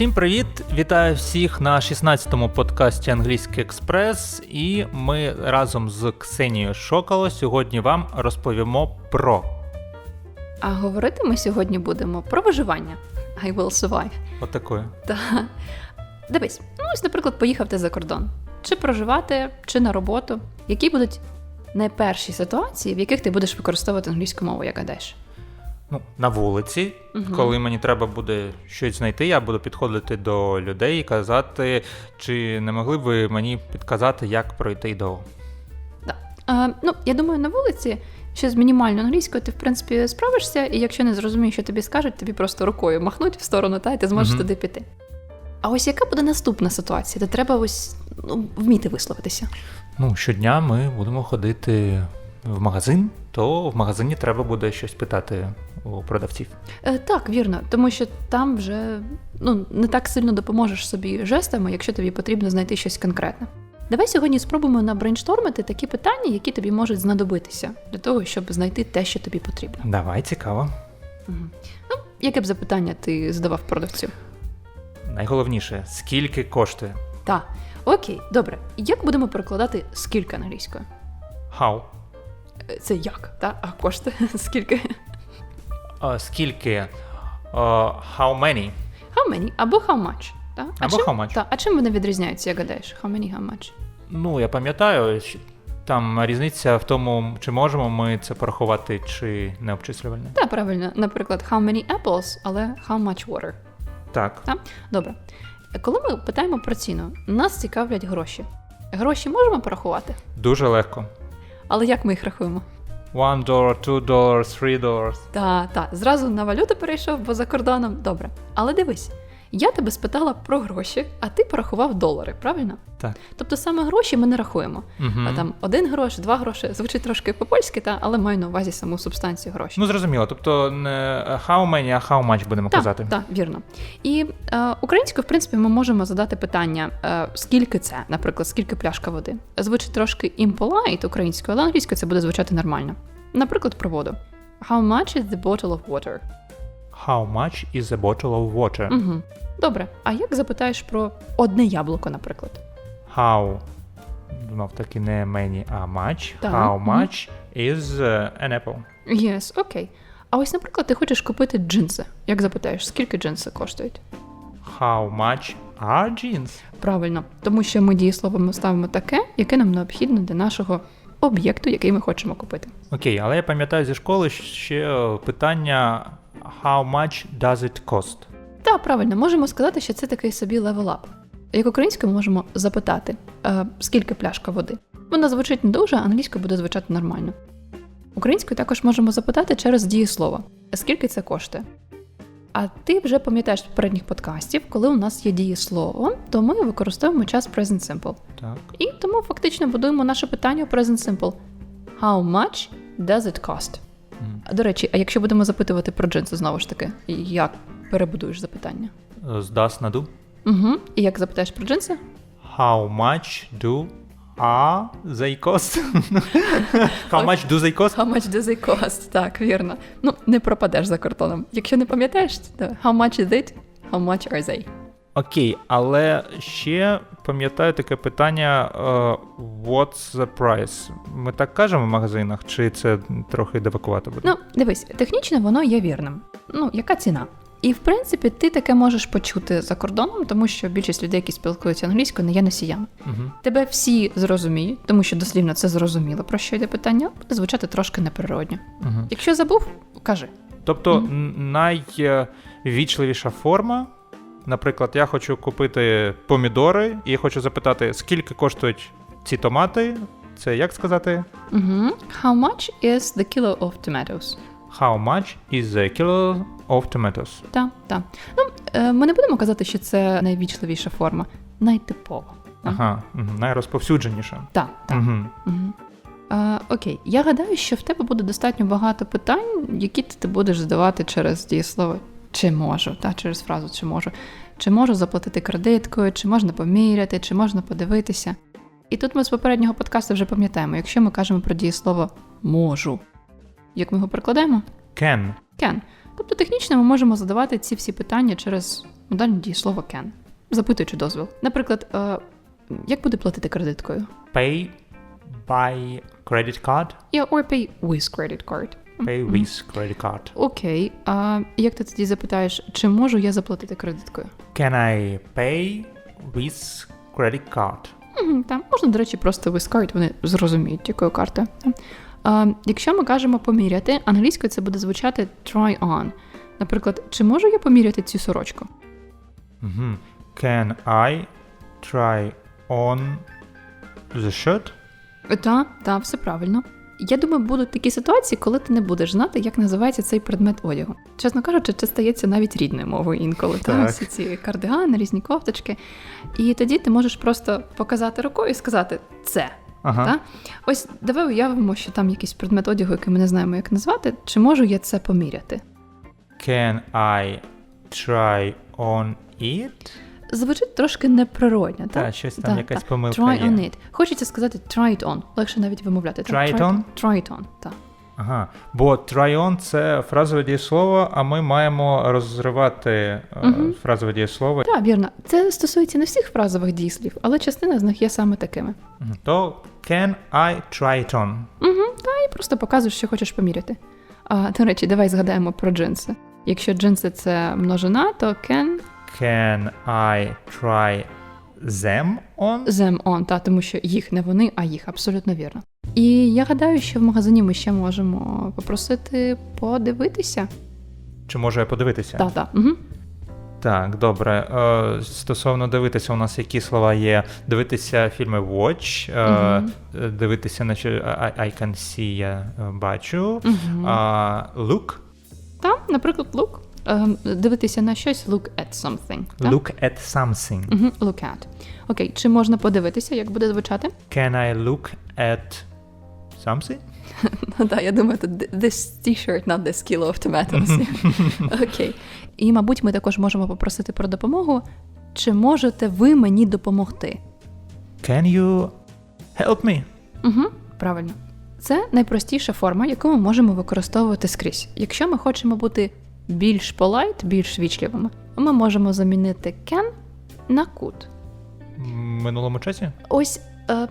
Всім привіт! Вітаю всіх на 16-му подкасті Англійський Експрес. І ми разом з Ксенією Шокало сьогодні вам розповімо про А говорити ми сьогодні будемо про виживання. I will survive. отакої. Та дивись, ну ось, наприклад, поїхав ти за кордон. Чи проживати, чи на роботу. Які будуть найперші ситуації, в яких ти будеш використовувати англійську мову, як гадаєш? Ну, на вулиці, Мгм. коли мені треба буде щось знайти, я буду підходити до людей і казати, чи не могли б ви мені підказати, як пройти до. Да. А, ну, я думаю, на вулиці ще з мінімальною англійською ти, в принципі, справишся, і якщо не зрозумієш, що тобі скажуть, тобі просто рукою махнуть в сторону, та, і ти зможеш Мгм. туди піти. А ось яка буде наступна ситуація? Де треба ось ну, вміти висловитися? Ну, щодня ми будемо ходити в магазин, то в магазині треба буде щось питати у продавців. Е, так, вірно, тому що там вже ну, не так сильно допоможеш собі жестами, якщо тобі потрібно знайти щось конкретне. Давай сьогодні спробуємо набрейнштормити такі питання, які тобі можуть знадобитися для того, щоб знайти те, що тобі потрібно. Давай, цікаво. Угу. Ну, яке б запитання ти задавав продавцю? Найголовніше, скільки коштує? Так, окей, добре. Як будемо перекладати скільки англійською? How? Це як? Та? А кошти скільки? А, скільки? А, how many? How many або how much? Та? А Або чим, how much. Та, а чим вони відрізняються, як гадаєш? How many, how much? Ну, я пам'ятаю, там різниця в тому, чи можемо ми це порахувати, чи не обчислювальне. Так, правильно, наприклад, how many apples, але how much water. Так. Добре. Коли ми питаємо про ціну, нас цікавлять гроші. Гроші можемо порахувати, Дуже легко. Але як ми їх рахуємо? One dollar, two dollars, three dollars. Та, та, зразу на валюту перейшов, бо за кордоном. Добре. Але дивись, я тебе спитала про гроші, а ти порахував долари, правильно? Так. Тобто саме гроші ми не рахуємо. Угу. А там один грош, два гроші, звучить трошки по-польськи, та, але маю на увазі саму субстанцію гроші. Ну, зрозуміло. Тобто не how many, а how much будемо казати. Так, так, вірно. І е, українською, в принципі, ми можемо задати питання, е, скільки це, наприклад, скільки пляшка води. Звучить трошки impolite українською, але англійською це буде звучати нормально. Наприклад, про воду. How much is the bottle of water? How much is a bottle of water? Угу. Добре. А як запитаєш про одне яблуко, наприклад? How, знов таки не many, а much. Так. How much is uh, an apple? Yes, окей. А ось, наприклад, ти хочеш купити джинси. Як запитаєш, скільки джинси коштують? How much are jeans? Правильно, тому що ми дієсловами ставимо таке, яке нам необхідно для нашого об'єкту, який ми хочемо купити. Окей, але я пам'ятаю зі школи ще питання how much does it cost? Так, правильно, можемо сказати, що це такий собі левелап. Як українською ми можемо запитати, е, скільки пляшка води. Вона звучить не дуже, а англійською буде звучати нормально. Українською також можемо запитати через дієслово, скільки це коштує. А ти вже пам'ятаєш з попередніх подкастів, коли у нас є дієслово, то ми використовуємо час present simple. Так. І тому фактично будуємо наше питання у present simple. How much does it cost? Мгм. До речі, а якщо будемо запитувати про джинси знову ж таки, як перебудуєш запитання? Е, З das на do. Угу. І як запитаєш про джинси? How much do are they cost? how much do they cost? How much do they cost? Так, вірно. Ну, не пропадеш за кордоном. Якщо не пам'ятаєш, то how much is it? How much are they? Окей, але ще пам'ятаю таке питання: е, what's the price? Ми так кажемо в магазинах, чи це трохи девакувати буде? Ну, дивись, технічно воно є вірним. Ну, яка ціна? І в принципі, ти таке можеш почути за кордоном, тому що більшість людей, які спілкуються англійською, не є носіями. Угу. Тебе всі зрозуміють, тому що дослівно це зрозуміло, про що йде питання, буде звучати трошки неприродньо. Угу. Якщо забув, кажи. Тобто н- найвічливіша форма. Наприклад, я хочу купити помідори і хочу запитати, скільки коштують ці томати. Це як сказати? Угу. How much is the kilo of tomatoes? How much is a kilo of tomatoes? Так, так. Ну, е, ми не будемо казати, що це найвічливіша форма, найтипова. Ага, мгм, найрозповсюдженіша. Так, так. Угу. А, окей, я гадаю, що в тебе буде достатньо багато питань, які ти будеш задавати через дієслово чи можу, та, через фразу чи можу. Чи можу заплатити кредиткою, чи можна поміряти, чи можна подивитися. І тут ми з попереднього подкасту вже пам'ятаємо, якщо ми кажемо про дієслово можу, як ми його перекладаємо? Can. Can. Тобто технічно ми можемо задавати ці всі питання через модальне дієслово can, запитуючи дозвіл. Наприклад, е, як буде платити кредиткою? Pay by credit card. Yeah, or pay with credit card. Pay with credit card. Окей. А як ти тоді запитаєш, чи можу я заплатити кредиткою? Can I pay with credit card? Угу, там можна, до речі, просто with card, вони зрозуміють, якою картою. Якщо ми кажемо поміряти, англійською це буде звучати try on. Наприклад, чи можу я поміряти цю сорочку? Can I try on the shirt? Та, та, все правильно. Я думаю, будуть такі ситуації, коли ти не будеш знати, як називається цей предмет одягу. Чесно кажучи, це стається навіть рідною мовою інколи. Та, всі ці кардигани, різні кофточки. І тоді ти можеш просто показати рукою і сказати це. Ага. Та? Ось давай уявимо, що там якийсь предмет одягу, який ми не знаємо, як назвати. Чи можу я це поміряти? Can I try on it? Звучить трошки неприродно, так? так? щось там якась помилка Try є. on it. Хочеться сказати try it on. Легше навіть вимовляти. Try it on? Try it on, так. Ага. Бо try on – це фразове дієслово, а ми маємо розривати Мгм. фразове дієслово. Так, вірно. Це стосується не всіх фразових дійслів, але частина з них є саме такими. То can I try it on? Угу, та і просто показуєш, що хочеш поміряти. А, до речі, давай згадаємо про джинси. Якщо джинси це множина, то can Can I try them on? them on, та, тому що їх не вони, а їх, абсолютно вірно. І я гадаю, що в магазині ми ще можемо попросити подивитися. Чи можу я подивитися? Так, так. Угу. Так, добре. Е, стосовно дивитися, у нас які слова є? Дивитися фільми Watch, е, дивитися на що I, can see, я е, бачу. Угу. Look, Та, наприклад, look. Дивитися на щось, look at something. та? look at something. Мгм, look at. Окей, чи можна подивитися, як буде звучати? Can I look at something? Ну так, я думаю, тут this t-shirt, not this kilo of tomatoes. Окей. І, мабуть, ми також можемо попросити про допомогу. Чи можете ви мені допомогти? Can you help me? Угу, правильно. Це найпростіша форма, яку ми можемо використовувати скрізь. Якщо ми хочемо бути більш polite, більш вічливими, ми можемо замінити can на could. В минулому часі? Ось е,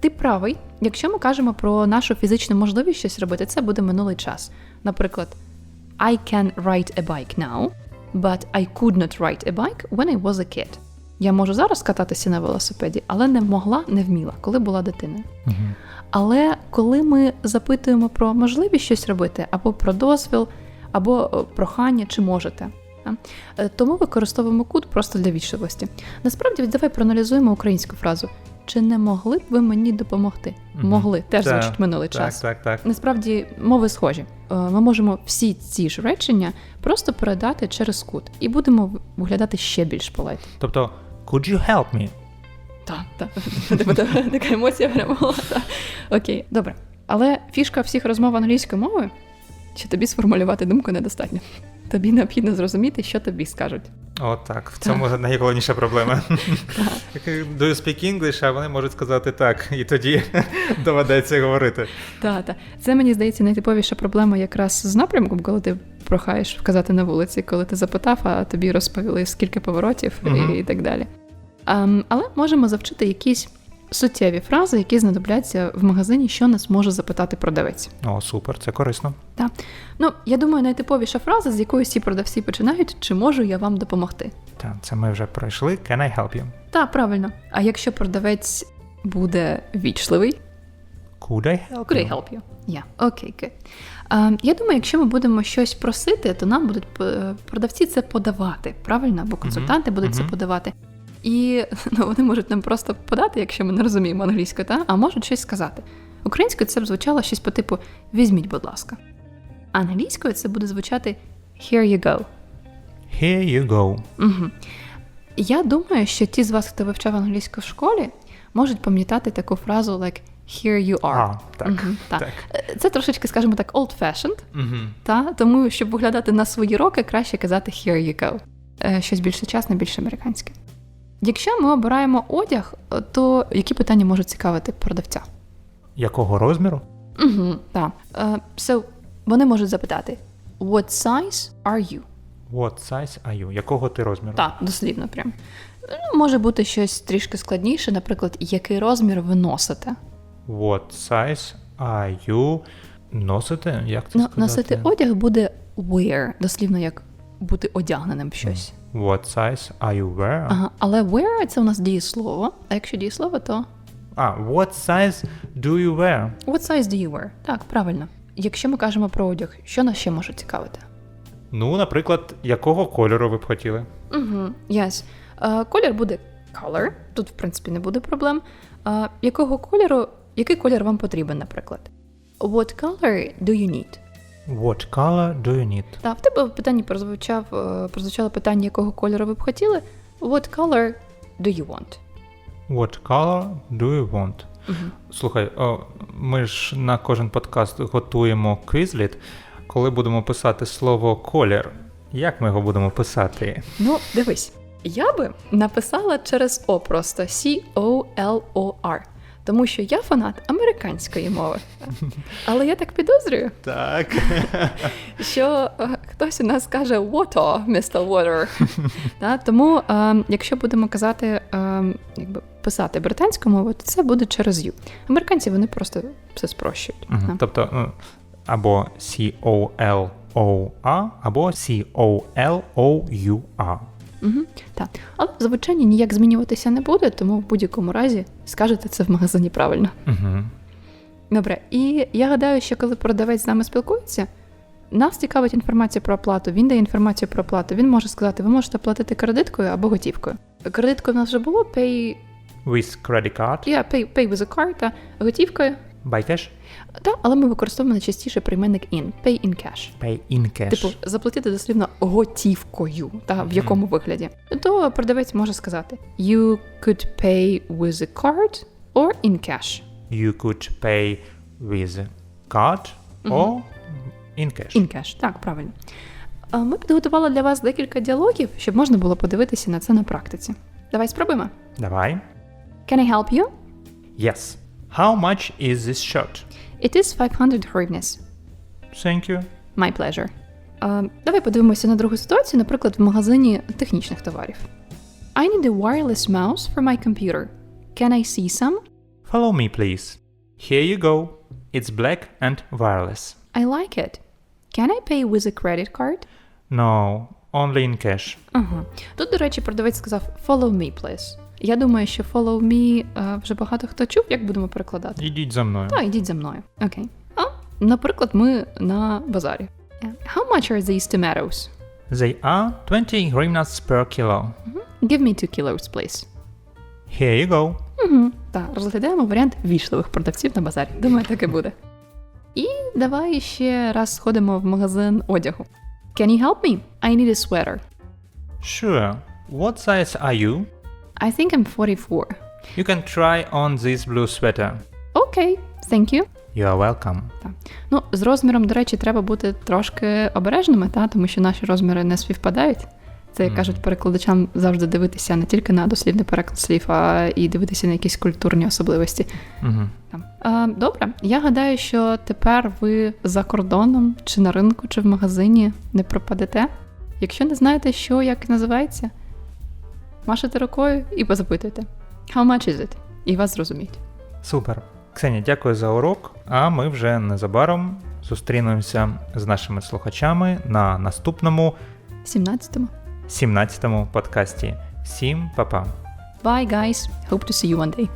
ти правий. Якщо ми кажемо про нашу фізичну можливість щось робити, це буде минулий час. Наприклад, I can ride a bike now, but I could not ride a bike when I was a kid. Я можу зараз кататися на велосипеді, але не могла, не вміла, коли була дитиною. Угу. Але коли ми запитуємо про можливість щось робити, або про дозвіл, або е, прохання, чи можете. е, То ми використовуємо кут просто для вічливості. Насправді, давай проаналізуємо українську фразу. Чи не могли б ви мені допомогти? Мгм. Могли, теж Так, звучить минулий Так, час. так, так. так. Насправді мови схожі. Е, Ми можемо всі ці ж речення просто передати через кут і будемо виглядати ще більш полайт. Тобто, could you help me? Так, так. Така емоція прямо була. Окей, добре. Але фішка всіх розмов англійською мовою, що тобі сформулювати думку недостатньо. Тобі необхідно зрозуміти, що тобі скажуть. От так. В цьому найголовніша проблема. Так, Do you speak English, а вони можуть сказати так, і тоді доведеться говорити. Та, та. Це мені здається найтиповіша проблема якраз з напрямком, коли ти прохаєш вказати на вулиці, коли ти запитав, а тобі розповіли скільки поворотів і, і так далі. Але можемо завчити якісь суттєві фрази, які знадобляться в магазині, що нас може запитати продавець. О, супер, це корисно. Ну, я думаю, найтиповіша фраза, з якої всі продавці починають, чи можу я вам допомогти? Так, це ми вже пройшли. Can I help you? Так, правильно. А якщо продавець буде вічливий, Could I help could I help you? Yeah. Окей, good. Ем, я думаю, якщо ми будемо щось просити, то нам будуть е, продавці це подавати, правильно? Або консультанти будуть це подавати. І ну, вони можуть нам просто подати, якщо ми не розуміємо англійську, та? а можуть щось сказати. Українською це б звучало щось по типу візьміть, будь ласка. Англійською це буде звучати here you go. Here you go. Угу. Я думаю, що ті з вас, хто вивчав англійську в школі, можуть пам'ятати таку фразу like here you are. А, так. Мгм, так. так. Е, Це трошечки, скажімо так, old-fashioned, Угу. та? тому щоб виглядати на свої роки, краще казати here you go. Е, Щось більш сучасне, більш американське. Якщо ми обираємо одяг, то які питання можуть цікавити продавця? Якого розміру? Угу, так. Е, so, вони можуть запитати: What size are you? What size are you? Якого ти розміру? Так, дослівно прям. Ну, Може бути щось трішки складніше, наприклад, який розмір ви носите. What size are you? Носите? Як це Ну, сказати? носити одяг буде wear, дослівно як бути одягненим в щось. What size are you wear? Ага, але wear це у нас дієслово, а якщо дієслово, то А, what size do you wear? what size do you wear? Так, правильно. Якщо ми кажемо про одяг, що нас ще може цікавити? Ну, наприклад, якого кольору ви б хотіли? Угу, yes. Е, колір буде color, тут, в принципі, не буде проблем. Е, якого кольору, який колір вам потрібен, наприклад? What color do you need? What color do you need? Та в тебе в питанні прозвучав, е, прозвучало питання, якого кольору ви б хотіли. What color do you want? What color do you want? Мгм. Слухай, о, ми ж на кожен подкаст готуємо квізліт. Коли будемо писати слово колір, як ми його будемо писати? Ну, дивись, я би написала через О просто C-O-L-O-R, тому що я фанат американської мови. Але я так підозрюю, Так. що е, хтось у нас скаже water, Mr. Water. Та, тому, е, якщо будемо казати, е, якби писати британську мову, то це буде через U. Американці вони просто все спрощують. Та. Тобто ну, або C-O-L-O-A, або C-O-L-O-U-A. Угу, так. Але в звучанні ніяк змінюватися не буде, тому в будь-якому разі скажете це в магазині правильно. Угу. Добре, і я гадаю, що коли продавець з нами спілкується, нас цікавить інформація про оплату. Він дає інформацію про оплату. Він може сказати, ви можете платити кредиткою або готівкою. Кредиткою в нас вже було pay, With credit card, yeah, pay, pay with a card, та готівкою. By cash, Та, але ми використовуємо найчастіше прийменник in, pay in cash. pay in cash. Типу, заплатити дослівно готівкою, та в якому вигляді. То продавець може сказати: You could pay with a card or in cash. You could pay with card or in cash. In cash, так, правильно. Ми підготували для вас декілька діалогів, щоб можна було подивитися на це на практиці. Давай спробуємо. Давай. Can I help you? Yes. How much is this shirt? It is 500 hryvnias. Thank you. My pleasure. А, давай подивимося на другу ситуацію, наприклад, в магазині технічних товарів. I need a wireless mouse for my computer. Can I see some? Follow me, please. Here you go. It's black and wireless. I like it. Can I pay with a credit card? No, only in cash. Ага. Тут, до речі, продавець сказав follow me, please. Я думаю, що follow me е, вже багато хто чув, як будемо перекладати. Ідіть за мною. Та, йдіть за мною. Окей. А, наприклад, ми на базарі. Е, How much are these tomatoes? They are 20 hryvnias per kilo. Give me two kilos, please. Here you go. Угу. Так, розглядаємо варіант вічливих продавців на базарі. Думаю, так і буде. І давай ще раз сходимо в магазин одягу. Can you help me? I need a sweater. Sure. What size are you? I think I'm 44. You can try on this blue sweater. Окей, thank you. You are welcome. Так. Ну, з розміром, до речі, треба бути трошки обережними, та? тому що наші розміри не співпадають. Це, як кажуть перекладачам, завжди дивитися не тільки на дослівний переклад слів, а і дивитися на якісь культурні особливості. Угу. Там. А, добре, я гадаю, що тепер ви за кордоном, чи на ринку, чи в магазині не пропадете. Якщо не знаєте, що як називається, машете рукою і позапитуйте. How much is it? І вас зрозуміють. Супер. Ксенія, дякую за урок. А ми вже незабаром зустрінемося з нашими слухачами на наступному 17-му. 17-му подкасті. Всім па-па! Bye, guys. Hope to see you one day.